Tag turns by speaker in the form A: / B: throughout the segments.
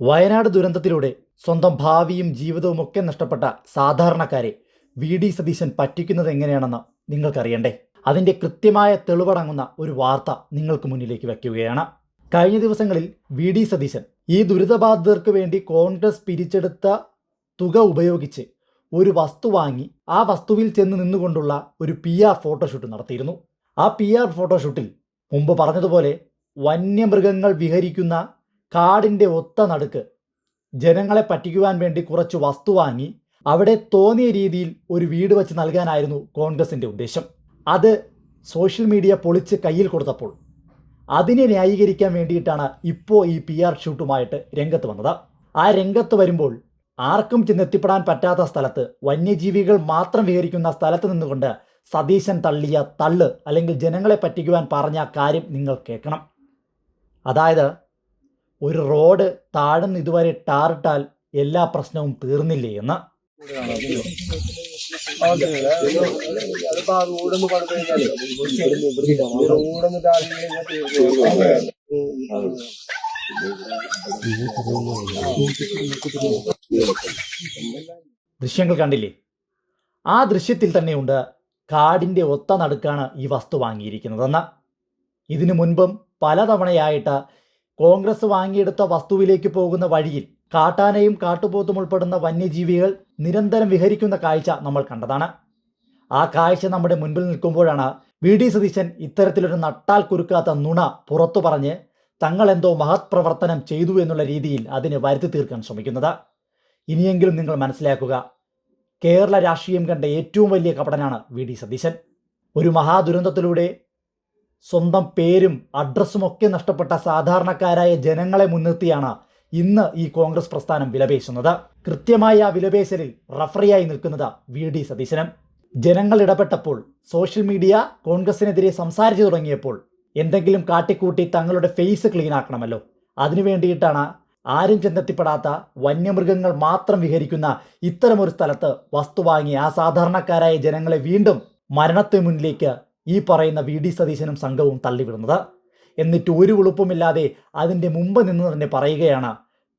A: വയനാട് ദുരന്തത്തിലൂടെ സ്വന്തം ഭാവിയും ജീവിതവും ഒക്കെ നഷ്ടപ്പെട്ട സാധാരണക്കാരെ വി ഡി സതീശൻ പറ്റിക്കുന്നത് എങ്ങനെയാണെന്ന് നിങ്ങൾക്കറിയണ്ടേ? അതിന്റെ കൃത്യമായ തെളിവടങ്ങുന്ന ഒരു വാർത്ത നിങ്ങൾക്ക് മുന്നിലേക്ക് വയ്ക്കുകയാണ് കഴിഞ്ഞ ദിവസങ്ങളിൽ വി ഡി സതീശൻ ഈ ദുരിതബാധിതർക്ക് വേണ്ടി കോൺഗ്രസ് പിരിച്ചെടുത്ത തുക ഉപയോഗിച്ച് ഒരു വസ്തു വാങ്ങി ആ വസ്തുവിൽ ചെന്ന് നിന്നുകൊണ്ടുള്ള ഒരു പി ആർ ഫോട്ടോഷൂട്ട് നടത്തിയിരുന്നു. ആ പി ആർ ഫോട്ടോഷൂട്ടിൽ മുമ്പ് പറഞ്ഞതുപോലെ വന്യമൃഗങ്ങൾ വിഹരിക്കുന്ന കാടിന്റെ ഒത്ത നടുക്ക്. ജനങ്ങളെ പറ്റിക്കുവാൻ വേണ്ടി കുറച്ച് വസ്തു വാങ്ങി അവിടെ തോന്നിയ രീതിയിൽ ഒരു വീട് വെച്ച് നൽകാനായിരുന്നു കോൺഗ്രസിന്റെ ഉദ്ദേശം. അത് സോഷ്യൽ മീഡിയ പൊളിച്ച് കയ്യിൽ കൊടുത്തപ്പോൾ. അതിനെ ന്യായീകരിക്കാൻ വേണ്ടിയിട്ടാണ് ഇപ്പോൾ ഈ പി ആർ ഷൂട്ടുമായിട്ട് രംഗത്ത് വന്നത്. ആ രംഗത്ത് വരുമ്പോൾ ആർക്കും ചെന്നെത്തിപ്പെടാൻ പറ്റാത്ത സ്ഥലത്ത് വന്യജീവികൾ മാത്രം വിഹരിക്കുന്ന സ്ഥലത്ത് നിന്നുകൊണ്ട് സതീശൻ തള്ളിയ തള്ള് അല്ലെങ്കിൽ ജനങ്ങളെ പറ്റിക്കുവാൻ പറഞ്ഞ കാര്യം നിങ്ങൾ കേൾക്കണം. അതായത് ഒരു റോഡ് താഴ്ന്ന് ഇതുവരെ ടാറിട്ടാൽ എല്ലാ പ്രശ്നവും തീർന്നില്ലേ എന്ന്. ദൃശ്യങ്ങൾ കണ്ടില്ലേ? ആ ദൃശ്യത്തിൽ തന്നെയുണ്ട് കാടിന്റെ ഒത്ത നടുക്കാണ് ഈ വസ്തു വാങ്ങിയിരിക്കുന്നതെന്ന്. ഇതിനു മുൻപും പലതവണയായിട്ട് കോൺഗ്രസ് വാങ്ങിയെടുത്ത വസ്തുവിലേക്ക് പോകുന്ന വഴിയിൽ കാട്ടാനയും കാട്ടുപോത്തും ഉൾപ്പെടുന്ന വന്യജീവികൾ നിരന്തരം വിഹരിക്കുന്ന കാഴ്ച നമ്മൾ കണ്ടതാണ്. ആ കാഴ്ച നമ്മുടെ മുൻപിൽ നിൽക്കുമ്പോഴാണ് വി ഡി സതീശൻ ഇത്തരത്തിലൊരു നട്ടാൽ കുരുക്കാത്ത നുണ പുറത്തു പറഞ്ഞ് തങ്ങളെന്തോ മഹത് പ്രവർത്തനം ചെയ്തു എന്നുള്ള രീതിയിൽ അതിനെ വരുത്തി തീർക്കാൻ ശ്രമിക്കുന്നത്. ഇനിയെങ്കിലും നിങ്ങൾ മനസ്സിലാക്കുക കേരള രാഷ്ട്രീയം കണ്ട ഏറ്റവും വലിയ കപടനാണ് വി ഡി സതീശൻ. ഒരു മഹാദുരന്തത്തിലൂടെ സ്വന്തം പേരും അഡ്രസ്സും ഒക്കെ നഷ്ടപ്പെട്ട സാധാരണക്കാരായ ജനങ്ങളെ മുൻനിർത്തിയാണ് ഇന്ന് ഈ കോൺഗ്രസ് പ്രസ്ഥാനം വിലപേശുന്നത്. കൃത്യമായ ആ വിലപേശലിൽ റഫറിയായി നിൽക്കുന്നത് വി ഡി സതീശനും. ജനങ്ങൾ ഇടപെട്ടപ്പോൾ സോഷ്യൽ മീഡിയ കോൺഗ്രസിനെതിരെ സംസാരിച്ചു തുടങ്ങിയപ്പോൾ എന്തെങ്കിലും കാട്ടിക്കൂട്ടി തങ്ങളുടെ ഫേസ് ക്ലീൻ ആക്കണമല്ലോ. അതിനു വേണ്ടിയിട്ടാണ് ആരും ചെന്നെത്തിപ്പെടാത്ത വന്യമൃഗങ്ങൾ മാത്രം വിഹരിക്കുന്ന ഇത്തരമൊരു സ്ഥലത്ത് വസ്തു വാങ്ങി ആ സാധാരണക്കാരായ ജനങ്ങളെ വീണ്ടും മരണത്തിന് മുന്നിലേക്ക് ഈ പറയുന്ന വി ഡി സതീശനും സംഘവും തള്ളിവിടുന്നത്. എന്നിട്ട് ഒരു ഉളുപ്പുമില്ലാതെ അതിന്റെ മുമ്പ് നിന്ന് തന്നെ പറയുകയാണ്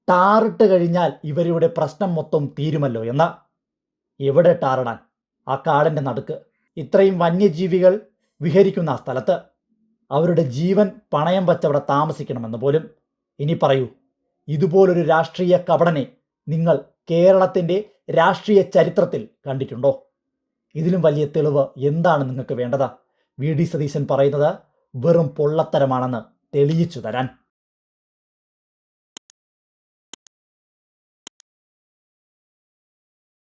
A: ടാറിട്ട് കഴിഞ്ഞാൽ ഇവരുടെ പ്രശ്നം മൊത്തം തീരുമല്ലോ എന്ന്. എവിടെ ടാറിടാൻ? ആ കാടിന്റെ നടുക്ക്. ഇത്രയും വന്യജീവികൾ വിഹരിക്കുന്ന ആ സ്ഥലത്ത്. അവരുടെ ജീവൻ പണയം വച്ചവിടെ താമസിക്കണമെന്ന് പോലും. ഇനി പറയൂ ഇതുപോലൊരു രാഷ്ട്രീയ കപടനെ നിങ്ങൾ കേരളത്തിന്റെ രാഷ്ട്രീയ ചരിത്രത്തിൽ കണ്ടിട്ടുണ്ടോ? ഇതിലും വലിയ തെളിവ് എന്താണ് നിങ്ങൾക്ക് വേണ്ടത്? വി ഡി സതീശൻ പറയുന്നത് വെറും പൊള്ളത്തരമാണെന്ന് തെളിയിച്ചു തരാൻ.